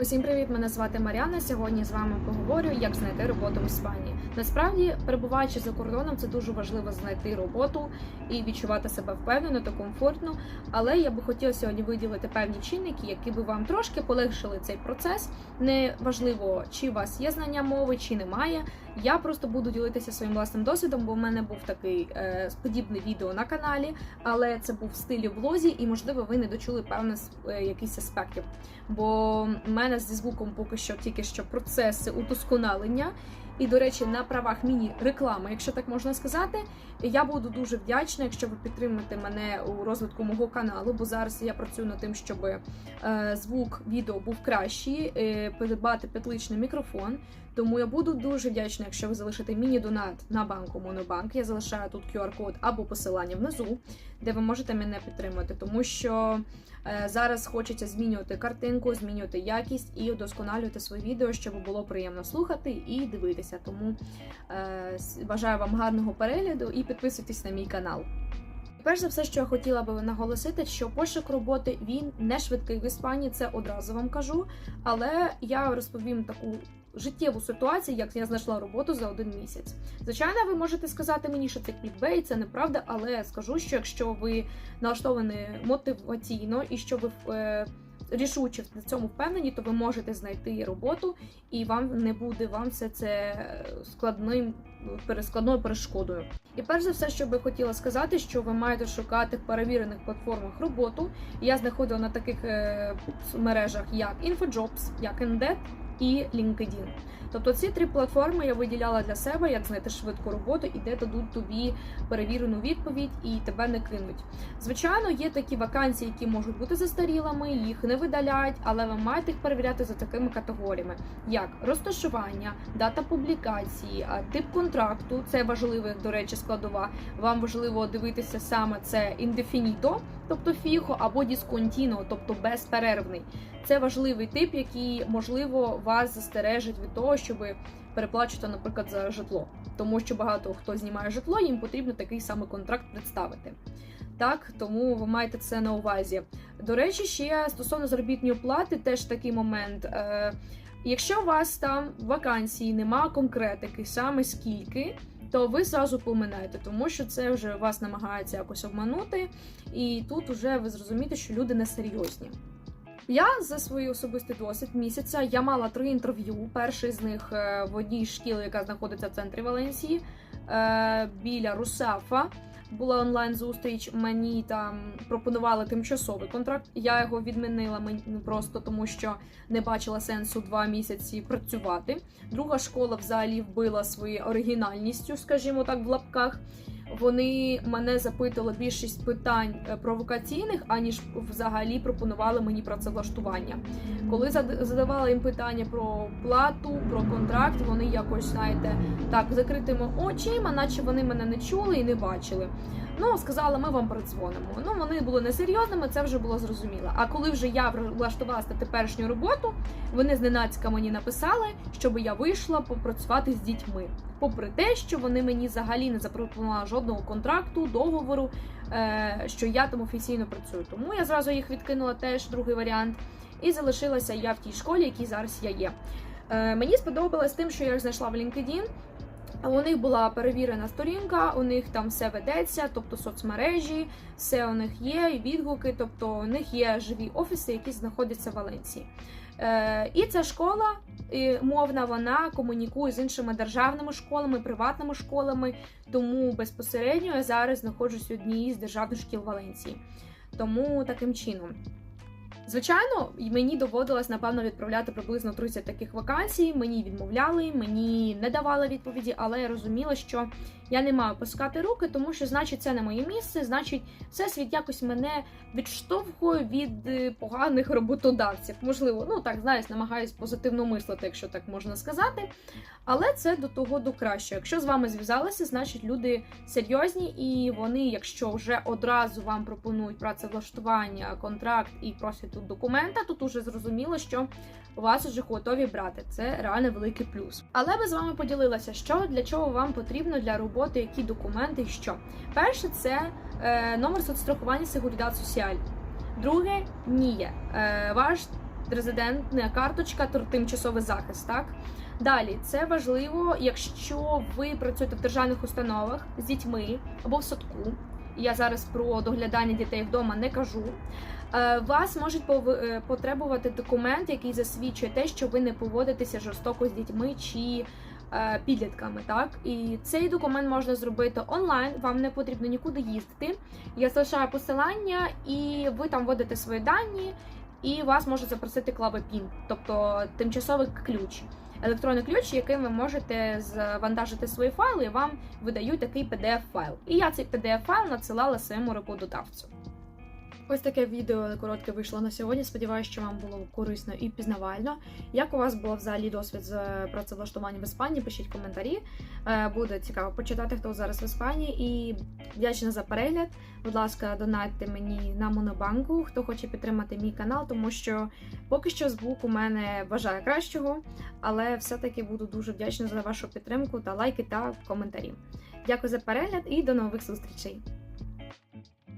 Усім привіт! Мене звати Мар'яна. Сьогодні з вами поговорю, як знайти роботу в Іспанії. Насправді, перебуваючи за кордоном, це дуже важливо знайти роботу і відчувати себе впевнено та комфортно. Але я би хотіла сьогодні виділити певні чинники, які би вам трошки полегшили цей процес. Не важливо, чи у вас є знання мови, чи немає. Я просто буду ділитися своїм власним досвідом, бо в мене був такий е, подібне відео на каналі, але це був в стилі блозі, і можливо ви не дочули певних е, якісь аспектів. Бо мене зі звуком поки що тільки що процеси удосконалення. І, до речі, на правах міні-реклами, якщо так можна сказати, я буду дуже вдячна, якщо ви підтримаєте мене у розвитку мого каналу, бо зараз я працюю над тим, щоб е, звук відео був кращий, е, придбати петличний мікрофон. Тому я буду дуже вдячна, якщо ви залишите міні-донат на банку Монобанк. Я залишаю тут QR-код або посилання внизу, де ви можете мене підтримати, тому що е, зараз хочеться змінювати картинку, змінювати якість і удосконалювати свої відео, щоб було приємно слухати і дивитися. Тому е, бажаю вам гарного перегляду і підписуйтесь на мій канал. Перш за все, що я хотіла би наголосити, що пошук роботи він не швидкий в Іспанії, це одразу вам кажу. Але я розповім таку життєву ситуацію, як я знайшла роботу за один місяць. Звичайно, ви можете сказати мені, що це клікбейт, це неправда, але скажу, що якщо ви налаштовані мотиваційно і що ви е, рішуче в цьому впевнені, то ви можете знайти роботу, і вам не буде вам все це складним перескладною перешкодою. І перш за все, що би хотіла сказати, що ви маєте шукати в перевірених платформах роботу. Я знаходила на таких е, мережах, як InfoJobs, як Indeed і LinkedIn. Тобто ці три платформи я виділяла для себе, як знайти швидку роботу і де дадуть тобі перевірену відповідь і тебе не кинуть. Звичайно, є такі вакансії, які можуть бути застарілими, їх не видаляють, але ви маєте їх перевіряти за такими категоріями, як розташування, дата публікації, тип контракту це важливо, до речі, складова. Вам важливо дивитися саме це індефініто, тобто фіхо, або дісконтіно, тобто безперервний. Це важливий тип, який можливо вас застережить від того, щоб переплачувати, наприклад, за житло, тому що багато хто знімає житло, їм потрібно такий самий контракт представити. Так, тому ви маєте це на увазі. До речі, ще стосовно заробітної плати, теж такий момент. Е, Якщо у вас там вакансії нема конкретики, саме скільки, то ви зразу поминаєте, тому що це вже вас намагається якось обманути, і тут вже ви зрозумієте, що люди несерйозні. Я за свій особистий досвід місяця я мала три інтерв'ю. Перший з них е, в одній шкілі, яка знаходиться в центрі Валенсії, е, біля Русафа. Була онлайн зустріч. Мені там пропонували тимчасовий контракт. Я його відмінила просто тому, що не бачила сенсу два місяці працювати. Друга школа взагалі вбила своєю оригінальністю, скажімо так, в лапках. Вони мене запитували більшість питань е, провокаційних, аніж взагалі пропонували мені працевлаштування. Коли задавала їм питання про плату, про контракт, вони якось знаєте так закритими очима, наче вони мене не чули і не бачили. Ну, сказали, ми вам продзвонимо. Ну, вони були несерйозними, це вже було зрозуміло. А коли вже я влаштувалася на теперішню роботу, вони зненацька мені написали, щоб я вийшла попрацювати з дітьми. Попри те, що вони мені взагалі не запропонували жодного контракту, договору, е, що я там офіційно працюю. Тому я зразу їх відкинула теж другий варіант. І залишилася я в тій школі, якій зараз я є. Е, мені сподобалось тим, що я їх знайшла в LinkedIn. У них була перевірена сторінка, у них там все ведеться, тобто соцмережі, все у них є, і відгуки, тобто у них є живі офіси, які знаходяться в Валенції. Е, І ця школа і мовна, вона комунікує з іншими державними школами, приватними школами. Тому безпосередньо я зараз знаходжусь в одній з державних шкіл Валенції. Тому таким чином. Звичайно, мені доводилось напевно відправляти приблизно 30 таких вакансій. Мені відмовляли, мені не давали відповіді, але я розуміла, що я не маю пускати руки, тому що, значить, це не моє місце, значить, всесвіт якось мене відштовхує від е, поганих роботодавців. Можливо, ну так знаєш, намагаюсь позитивно мислити, якщо так можна сказати. Але це до того до краще. Якщо з вами зв'язалися, значить люди серйозні, і вони, якщо вже одразу вам пропонують працевлаштування, контракт і просять тут документа, тут уже зрозуміло, що вас вже готові брати. Це реально великий плюс. Але би з вами поділилася, що для чого вам потрібно для роботи, які документи і що. Перше, це е, номер соцстрахування Seguridad Social. Друге ніє. Е, ваш резидентна карточка, тимчасовий захист. Так далі це важливо, якщо ви працюєте в державних установах з дітьми або в садку. Я зараз про доглядання дітей вдома не кажу. Е, Вас можуть е, потребувати документ, який засвідчує те, що ви не поводитеся жорстоко з дітьми чи е, підлітками. Так і цей документ можна зробити онлайн. Вам не потрібно нікуди їздити. Я залишаю посилання, і ви там вводите свої дані, і вас може запросити клави PIN, тобто тимчасовий ключ. Електронний ключ, яким ви можете завантажити свої файли, і вам видають такий pdf файл. І я цей pdf файл надсилала своєму роботодавцю. Ось таке відео коротке вийшло на сьогодні. Сподіваюся, що вам було корисно і пізнавально. Як у вас було взагалі досвід з працевлаштуванням в Іспанії? Пишіть коментарі. Е, Буде цікаво почитати, хто зараз в Іспанії. І вдячна за перегляд. Будь ласка, донатьте мені на Монобанку, хто хоче підтримати мій канал, тому що поки що звук у мене бажає кращого, але все-таки буду дуже вдячна за вашу підтримку та лайки та коментарі. Дякую за перегляд і до нових зустрічей!